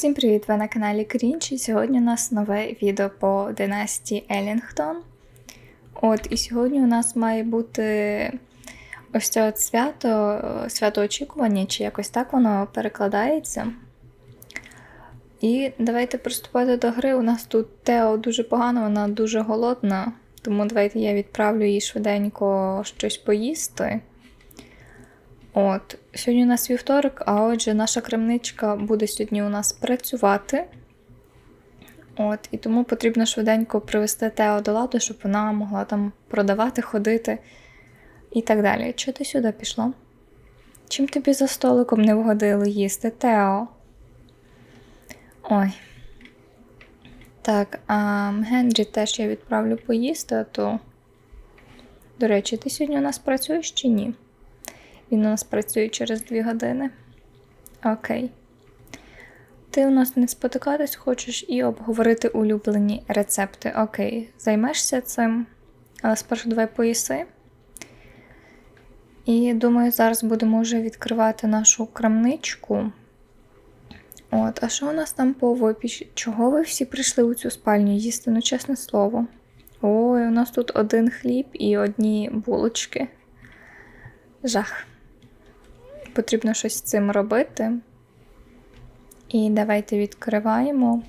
Всім привіт! Ви на каналі Крінч, і сьогодні у нас нове відео по династії Елінгтон. От, і сьогодні у нас має бути ось це от свято, свято очікування, чи якось так воно перекладається. І давайте приступати до гри. У нас тут Тео дуже погано, вона дуже голодна, тому давайте я відправлю їй швиденько щось поїсти. От, сьогодні у нас вівторок, а отже, наша крамничка буде сьогодні у нас працювати. От, І тому потрібно швиденько привести Тео до ладу, щоб вона могла там продавати, ходити і так далі. Чого ти сюди пішло? Чим тобі за столиком не вгодили їсти, Тео? Ой. Так, а Генрі теж я відправлю поїсти, а то. До речі, ти сьогодні у нас працюєш чи ні? Він у нас працює через 2 години. Окей. Ти у нас не спотикатись хочеш і обговорити улюблені рецепти. Окей, займешся цим. Але спершу давай поїси. І думаю, зараз будемо вже відкривати нашу крамничку. От, а що у нас там по випічі? Чого ви всі прийшли у цю спальню їсти? Ну, чесне слово. Ой, у нас тут один хліб і одні булочки. Жах. Потрібно щось з цим робити. І давайте відкриваємо.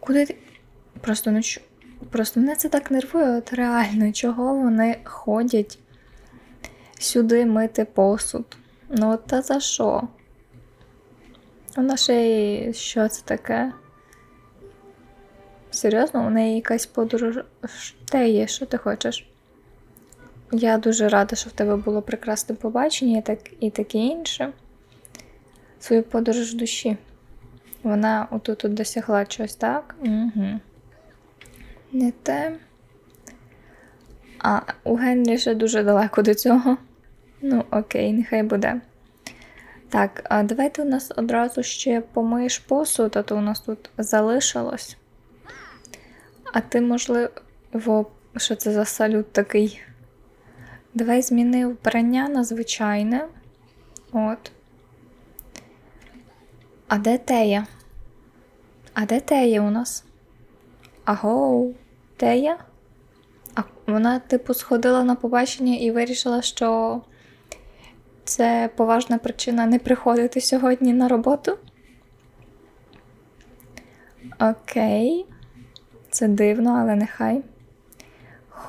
Куди ти. Просто ну Просто мене це так нервує, от реально, чого вони ходять сюди мити посуд. Ну, от та за що? Вона ще й що це таке? Серйозно, у неї якась подорож. Те є, що ти хочеш? Я дуже рада, що в тебе було прекрасне побачення і таке інше. Свою подорож душі. Вона отут -от досягла чогось, так? Угу. Не те. А, у Генрі ще дуже далеко до цього. Ну, окей, нехай буде. Так, а давайте у нас одразу ще помиєш посуд, а то у нас тут залишилось. А ти, можливо, що це за салют такий? Давай зміни вбрання на звичайне. От. А де Тея? А де Тея у нас? Агоу, Тея? А вона, типу, сходила на побачення і вирішила, що це поважна причина не приходити сьогодні на роботу. Окей, це дивно, але нехай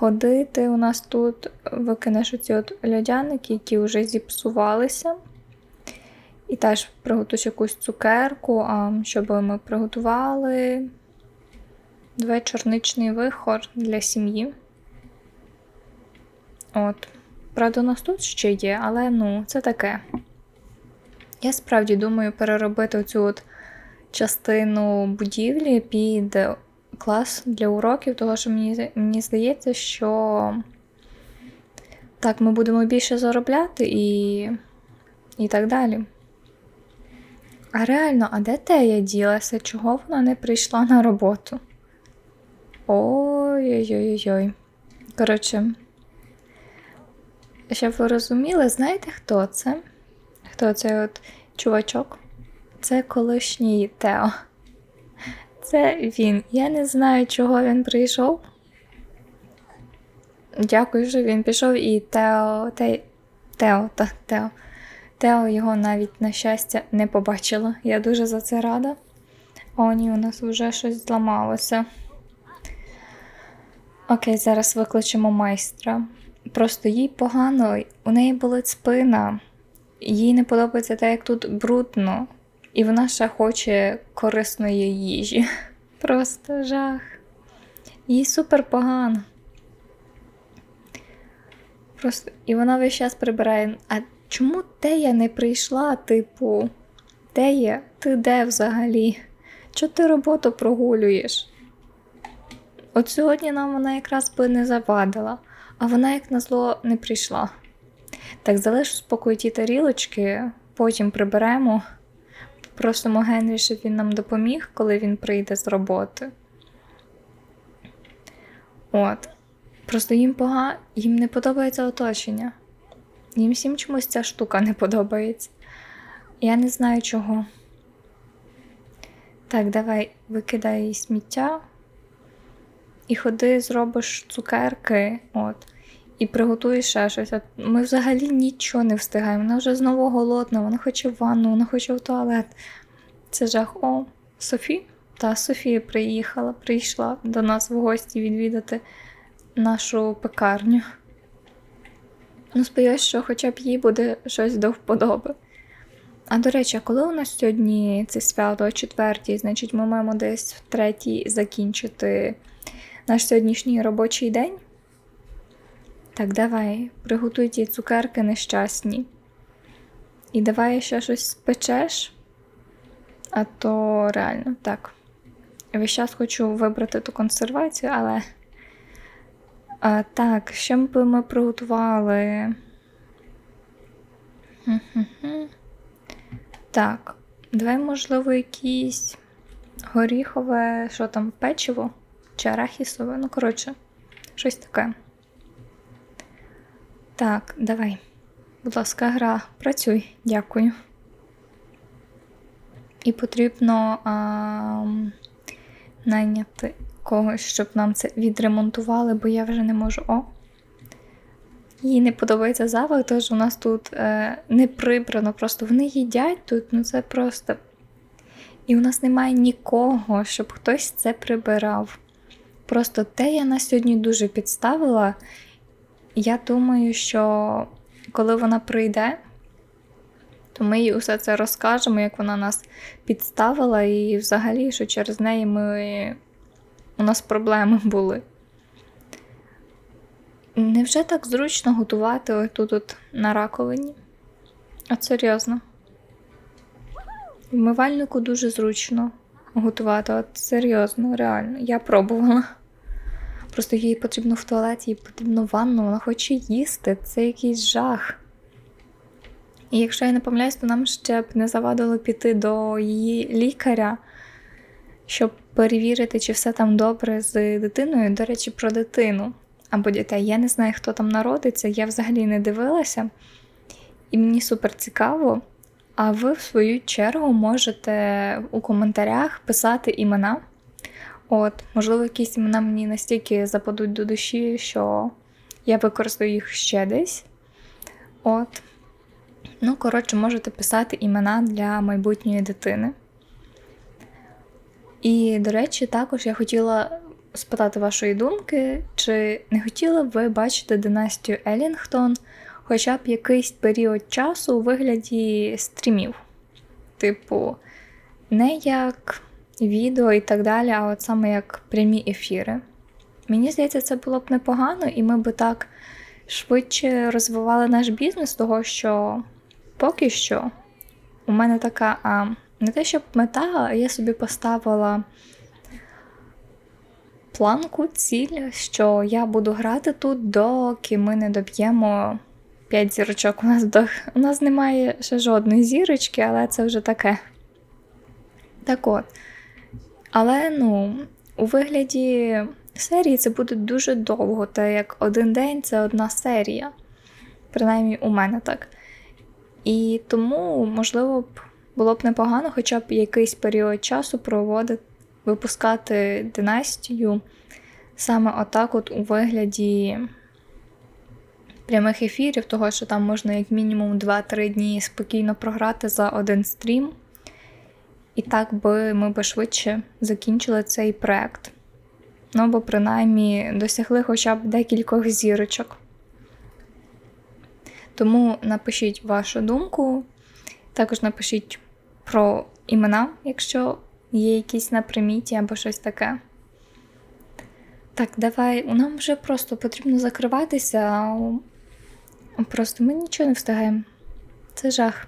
ходити. У нас тут викинеш оці от льодяники, які вже зіпсувалися. І теж приготуєш якусь цукерку, щоб ми приготували Давай чорничний вихор для сім'ї. От. Правда, у нас тут ще є, але ну, це таке. Я справді думаю переробити цю от частину будівлі під клас для уроків, тому що мені, мені здається, що так, ми будемо більше заробляти і, і так далі. А реально, а де Тея ділася? Чого вона не прийшла на роботу? Ой-ой-ой. Коротше, щоб ви розуміли, знаєте, хто це? Хто цей от чувачок? Це колишній Тео. Це він. Я не знаю, чого він прийшов. Дякую, що він пішов і Тео. Те... Тео, так, Тео. Тео його навіть, на щастя, не побачила. Я дуже за це рада. О, ні, у нас вже щось зламалося. Окей, зараз викличемо майстра. Просто їй погано, у неї болить спина, їй не подобається те, як тут брудно, і вона ще хоче корисної їжі. Просто жах. Їй супер погано. Просто і вона весь час прибирає. А чому Тея не прийшла, типу, Тея, ти де взагалі? Чого ти роботу прогулюєш? От сьогодні нам вона якраз би не завадила, а вона, як назло, не прийшла. Так, залишу спокою ті тарілочки, потім приберемо. Просимо Генрі, щоб він нам допоміг, коли він прийде з роботи. От. Просто їм пога... їм не подобається оточення. Їм всім чомусь ця штука не подобається. Я не знаю чого. Так, давай викидай сміття і ходи, зробиш цукерки, от, і приготуєш ще щось. Ми взагалі нічого не встигаємо. Вона вже знову голодна, вона хоче в ванну, вона хоче в туалет. Це жах. О, Софі? Та Софія приїхала, прийшла до нас в гості відвідати нашу пекарню. Ну, сподіваюся, що хоча б їй буде щось до вподоби. А до речі, а коли у нас сьогодні це свято о четвертій, значить ми маємо десь в третій закінчити наш сьогоднішній робочий день? Так, давай, приготуй ті цукерки нещасні. І давай ще щось спечеш. А то реально так. Весь час хочу вибрати ту консервацію, але. А, Так, що б ми приготували? Так, давай, можливо, якісь горіхове, що там, печиво чи арахісове, ну, коротше, щось таке. Так, давай. Будь ласка, гра, працюй, дякую. І потрібно а, найняти когось, щоб нам це відремонтували, бо я вже не можу. О! Їй не подобається запах, тож у нас тут е, не прибрано, просто вони їдять тут, ну це просто. І у нас немає нікого, щоб хтось це прибирав. Просто те я на сьогодні дуже підставила. Я думаю, що коли вона прийде, то ми їй усе це розкажемо, як вона нас підставила, і взагалі, що через неї ми... у нас проблеми були. Невже так зручно готувати отут от на раковині? От серйозно. В мивальнику дуже зручно готувати, от серйозно, реально. Я пробувала. Просто їй потрібно в туалеті, їй потрібно ванну, вона хоче їсти. Це якийсь жах. І якщо я не помиляюсь, то нам ще б не завадило піти до її лікаря, щоб перевірити, чи все там добре з дитиною. До речі, про дитину або дітей. Я не знаю, хто там народиться, я взагалі не дивилася. І мені супер цікаво. А ви, в свою чергу, можете у коментарях писати імена. От, Можливо, якісь імена мені настільки западуть до душі, що я використаю їх ще десь. От. Ну, коротше, можете писати імена для майбутньої дитини. І, до речі, також я хотіла спитати вашої думки, чи не хотіли б ви бачити династію Елінгтон хоча б якийсь період часу у вигляді стрімів? Типу, не як відео і так далі, а от саме як прямі ефіри. Мені здається, це було б непогано, і ми б так швидше розвивали наш бізнес, того що поки що у мене така а, не те, щоб мета, а я собі поставила планку, ціль, що я буду грати тут, доки ми не доб'ємо 5 зірочок. У нас до... у нас немає ще жодної зірочки, але це вже таке. Так от. Але, ну, у вигляді серії це буде дуже довго, так як один день це одна серія. Принаймні, у мене так. І тому, можливо, б було б непогано хоча б якийсь період часу проводити випускати династію саме отак, от у вигляді прямих ефірів, того що там можна як мінімум 2-3 дні спокійно програти за один стрім. І так би ми би швидше закінчили цей проект. Ну, або принаймні досягли хоча б декількох зірочок. Тому напишіть вашу думку, також напишіть про імена, якщо Є якісь на приміті або щось таке. Так, давай. Нам вже просто потрібно закриватися. Просто ми нічого не встигаємо. Це жах.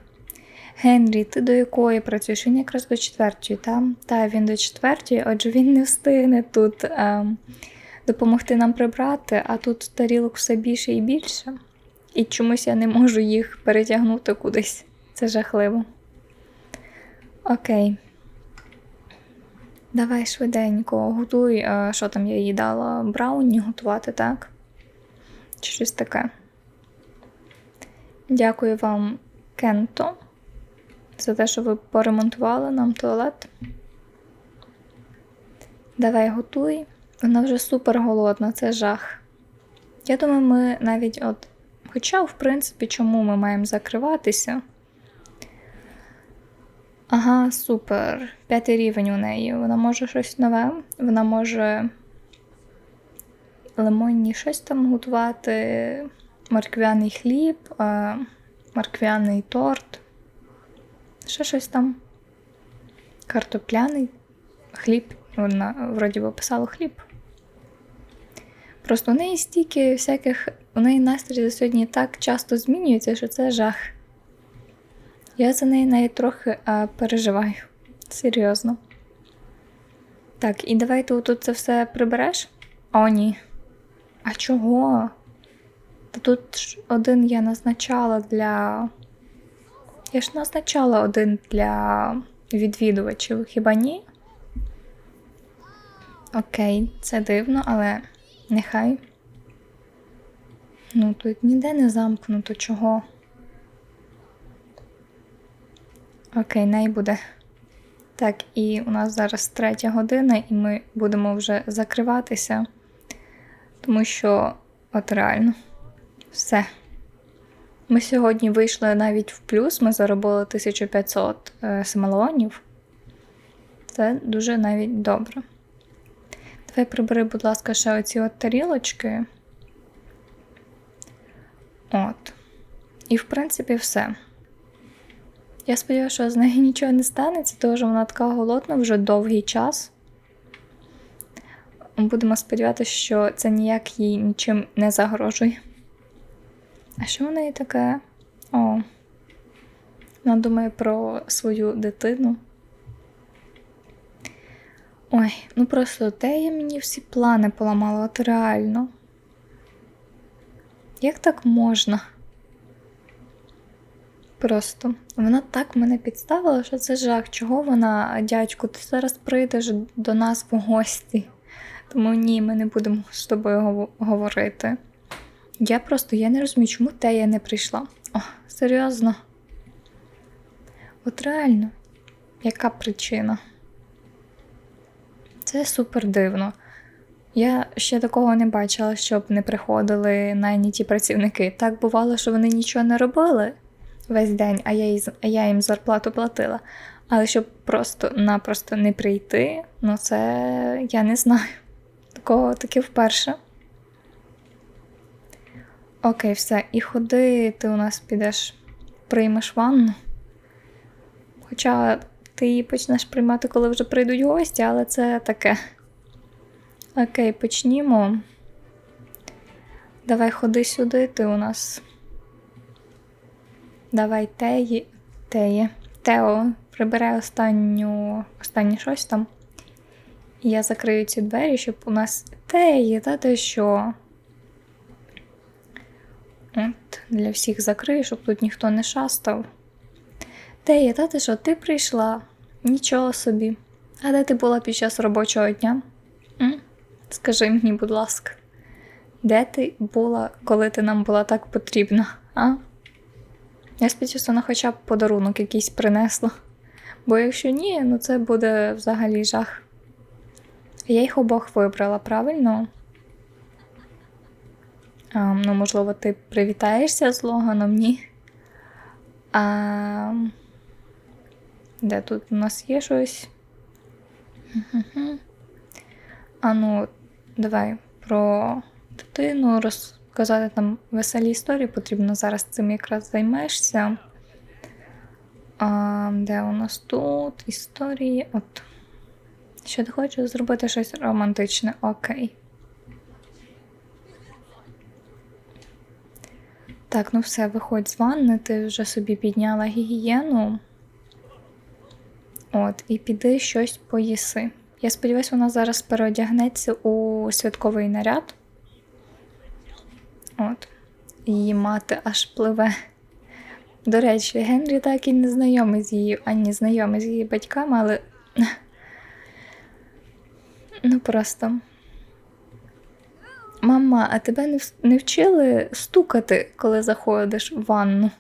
Генрі, ти до якої працюєш? Він якраз до четвертої, та? Та, він до четвертої, отже, він не встигне тут е, допомогти нам прибрати, а тут тарілок все більше і більше. І чомусь я не можу їх перетягнути кудись. Це жахливо. Окей. Давай швиденько готуй, а що там я їй дала? Брауні готувати, так? Чи щось таке. Дякую вам, Кенто. За те, що ви поремонтували нам туалет. Давай готуй. Вона вже супер голодна, це жах. Я думаю, ми навіть от. Хоча, в принципі, чому ми маємо закриватися? Ага, супер. П'ятий рівень у неї. Вона може щось нове. Вона може лимонні щось там готувати, морквяний хліб, морквяний торт. Ще щось там. Картопляний хліб. Вона вроді би писала хліб. Просто у неї стільки всяких. У неї настрій за сьогодні так часто змінюється, що це жах. Я за неї навіть трохи а, переживаю. Серйозно. Так, і давай ти тут це все прибереш? О, ні. А чого? Та тут один я назначала для. Я ж назначала один для відвідувачів, хіба ні? Окей, це дивно, але нехай. Ну, тут ніде не замкнуто чого. Окей, най буде. Так, і у нас зараз третя година, і ми будемо вже закриватися, тому що от реально все. Ми сьогодні вийшли навіть в плюс, ми заробили 1500 е, семелонів. Це дуже навіть добре. Давай прибери, будь ласка, ще оці от тарілочки. От. І, в принципі, все. Я сподіваюся, що з нею нічого не станеться, тому що вона така голодна вже довгий час. Будемо сподіватися, що це ніяк їй нічим не загрожує. А що в неї таке? О, вона думає про свою дитину. Ой, ну просто те я мені всі плани поламала, от реально. Як так можна? Просто вона так мене підставила, що це жах. Чого вона, дядьку, ти зараз прийдеш до нас в гості. Тому ні, ми не будемо з тобою говорити. Я просто я не розумію, чому Тея не прийшла. О, серйозно. От реально, яка причина? Це супер дивно. Я ще такого не бачила, щоб не приходили найняті працівники. Так бувало, що вони нічого не робили весь день, а я, я їм зарплату платила. Але щоб просто-напросто не прийти, ну це я не знаю. Такого таки вперше. Окей, все. І ходи, ти у нас підеш, приймеш ванну. Хоча ти її почнеш приймати, коли вже прийдуть гості, але це таке. Окей, почнімо. Давай ходи сюди, ти у нас. Давай теї. Теє. Тео, прибирай останню, останнє щось там. І я закрию ці двері, щоб у нас теє, та те що. От, Для всіх закрию, щоб тут ніхто не шастав. Тея, та ти що, ти прийшла? Нічого собі. А де ти була під час робочого дня? М? Скажи мені, будь ласка, де ти була, коли ти нам була так потрібна? а? Я сподіваюся, вона хоча б подарунок якийсь принесла. Бо якщо ні, ну це буде взагалі жах. Я їх обох вибрала, правильно? Ну, можливо, ти привітаєшся з Логаном, ні? А... Де тут у нас є щось? А ну, давай про дитину розказати там веселі історії, потрібно зараз цим якраз займешся. А, Де у нас тут історії? От. Що ти хочеш зробити щось романтичне? Окей. Так, ну все, виходь з ванни, ти вже собі підняла гігієну. От, і піди щось поїси. Я сподіваюся, вона зараз переодягнеться у святковий наряд. От. Її мати аж пливе. До речі, Генрі так і не знайомий з її, ані знайомий з її батьками, але. Ну просто. Мама, а тебе не, вчили стукати, коли заходиш в ванну?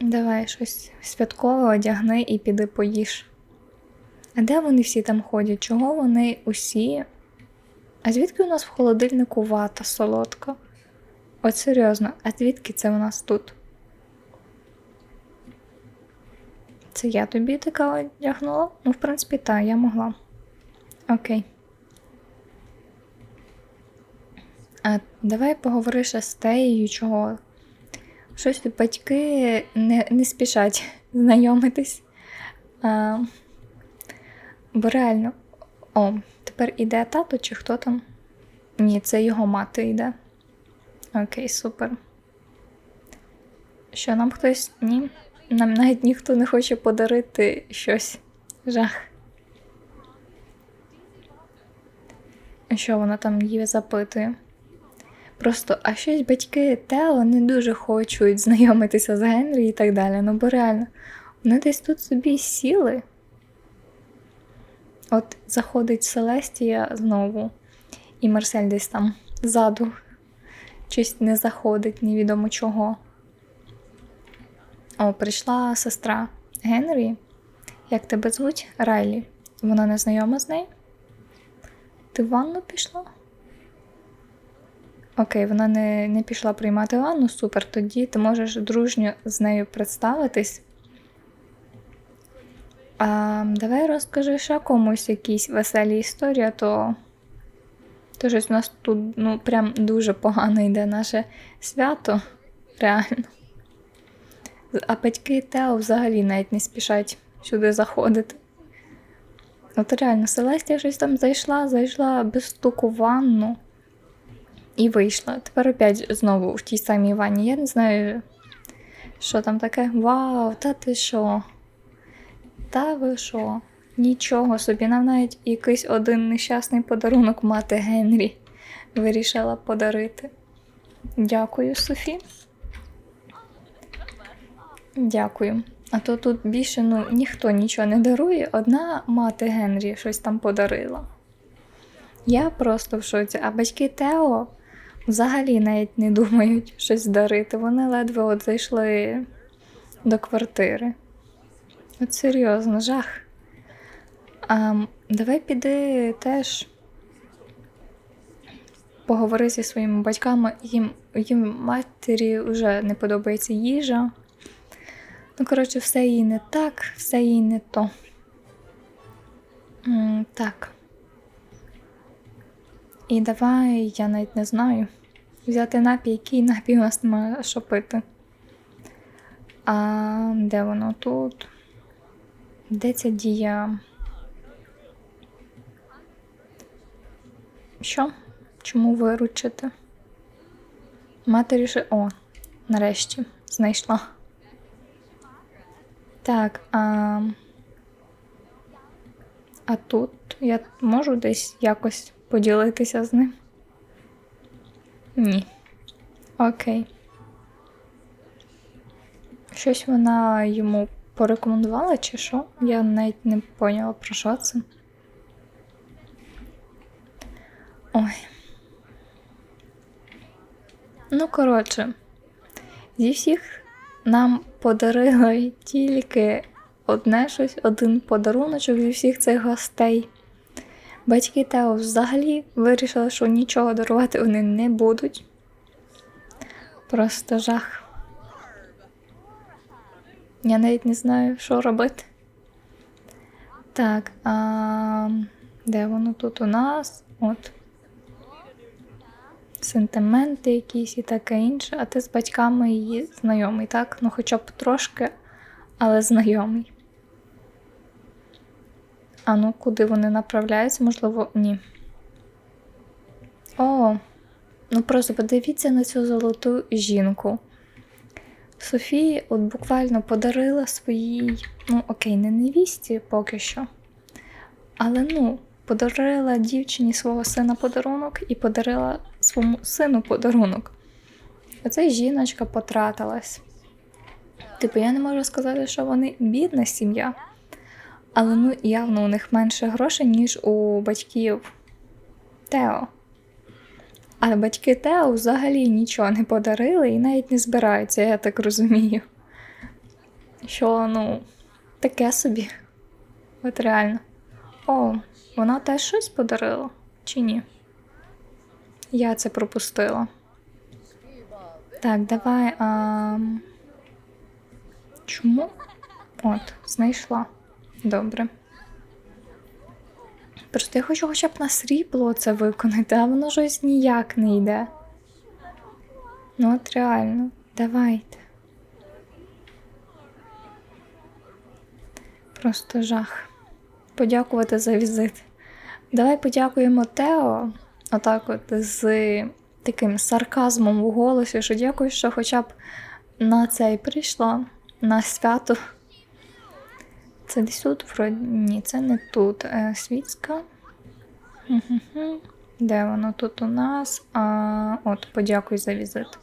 Давай щось святкове одягни і піди поїж. А де вони всі там ходять? Чого вони усі? А звідки у нас в холодильнику вата солодка? От серйозно, а звідки це у нас тут? Це я тобі така одягнула? Ну, в принципі, так, я могла. Окей. А давай поговори ще з теєю, чого. Щось батьки не, не спішать знайомитись. А, бо реально. О, тепер іде тато чи хто там? Ні, це його мати йде. Окей, супер. Що нам хтось. Ні? Нам навіть ніхто не хоче подарити щось. Жах. Що вона там її запитує? Просто, а щось батьки Тео не дуже хочуть знайомитися з Генрі і так далі. Ну, бо реально, вони десь тут собі сіли. От заходить Селестія знову, і Марсель десь там ззаду. Щось не заходить, невідомо чого. О, прийшла сестра Генрі. Як тебе звуть? Райлі. Вона не знайома з нею? Ти в ванну пішла? Окей, вона не, не пішла приймати ванну, супер. Тоді ти можеш дружньо з нею представитись. А, Давай розкажи ще комусь якісь веселі історії, а то, то щось у нас тут ну, прям дуже погано йде наше свято. Реально. А батьки Тео взагалі навіть не спішать сюди заходити. От реально, Селестія щось там зайшла, зайшла без стуку в ванну і вийшла. Тепер опять знову в тій самій ванні. Я не знаю, що там таке. Вау, та ти що? Та ви що? Нічого собі, нам навіть якийсь один нещасний подарунок мати Генрі вирішила подарити. Дякую, Софі. Дякую. А то тут більше ну, ніхто нічого не дарує, одна мати Генрі щось там подарила. Я просто в шоці, а батьки Тео взагалі навіть не думають щось дарити. Вони ледве от зайшли до квартири. От серйозно, жах. А, Давай піди теж поговори зі своїми батьками, їм, їм матері вже не подобається їжа. Ну, коротше, все їй не так, все їй не то. М, Так. І давай, я навіть не знаю. Взяти напій, який напій у нас немає що пити. А де воно тут? Де ця дія? Що? Чому виручити? Матері ще. О, нарешті знайшла. Так, а а тут я можу десь якось поділитися з ним? Ні. Окей. Щось вона йому порекомендувала, чи що? Я навіть не поняла, про що це. Ой. Ну, коротше, зі всіх нам подарили тільки одне щось, один подаруночок зі всіх цих гостей. Батьки Тео взагалі вирішили, що нічого дарувати вони не будуть. Просто жах. Я навіть не знаю, що робити. Так, а де воно тут у нас? От сентименти якісь і таке інше, а ти з батьками її знайомий, так? Ну хоча б трошки, але знайомий. А ну, куди вони направляються? Можливо, ні. О, ну просто подивіться на цю золоту жінку. Софія от буквально подарила своїй, ну, окей, не невісті поки що. Але ну, подарила дівчині свого сина подарунок і подарила своєму сину подарунок. Оця жіночка потратилась. Типу, я не можу сказати, що вони бідна сім'я, але ну явно у них менше грошей, ніж у батьків Тео. А батьки Тео взагалі нічого не подарили і навіть не збираються, я так розумію. що ну, таке собі. От реально. О, вона теж щось подарила? Чи ні? Я це пропустила. Так, давай. А... Чому? От, знайшла. Добре. Просто я хочу хоча б на срібло це виконати, а воно щось ніяк не йде. Ну, от реально, давайте. Просто жах. Подякувати за візит. Давай подякуємо Тео, отак от з таким сарказмом у голосі, що дякую, що хоча б на цей прийшла, на свято. Це десь тут, вроді. Ні, це не тут. Е, світська. Де воно тут у нас? А, от, подякуй за візит.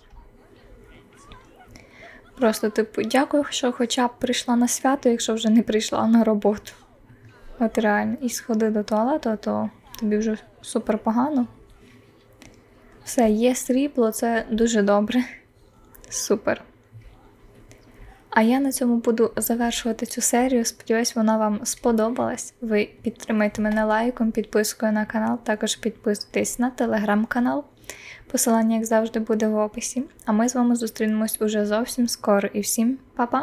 Просто, типу, дякую, що хоча б прийшла на свято, якщо вже не прийшла на роботу. От реально. І сходи до туалету, то тобі вже супер погано. Все, є срібло, це дуже добре. Супер. А я на цьому буду завершувати цю серію. Сподіваюсь, вона вам сподобалась. Ви підтримайте мене лайком, підпискою на канал, також підписуйтесь на телеграм-канал. Посилання, як завжди, буде в описі. А ми з вами зустрінемось уже зовсім скоро. І всім па-па!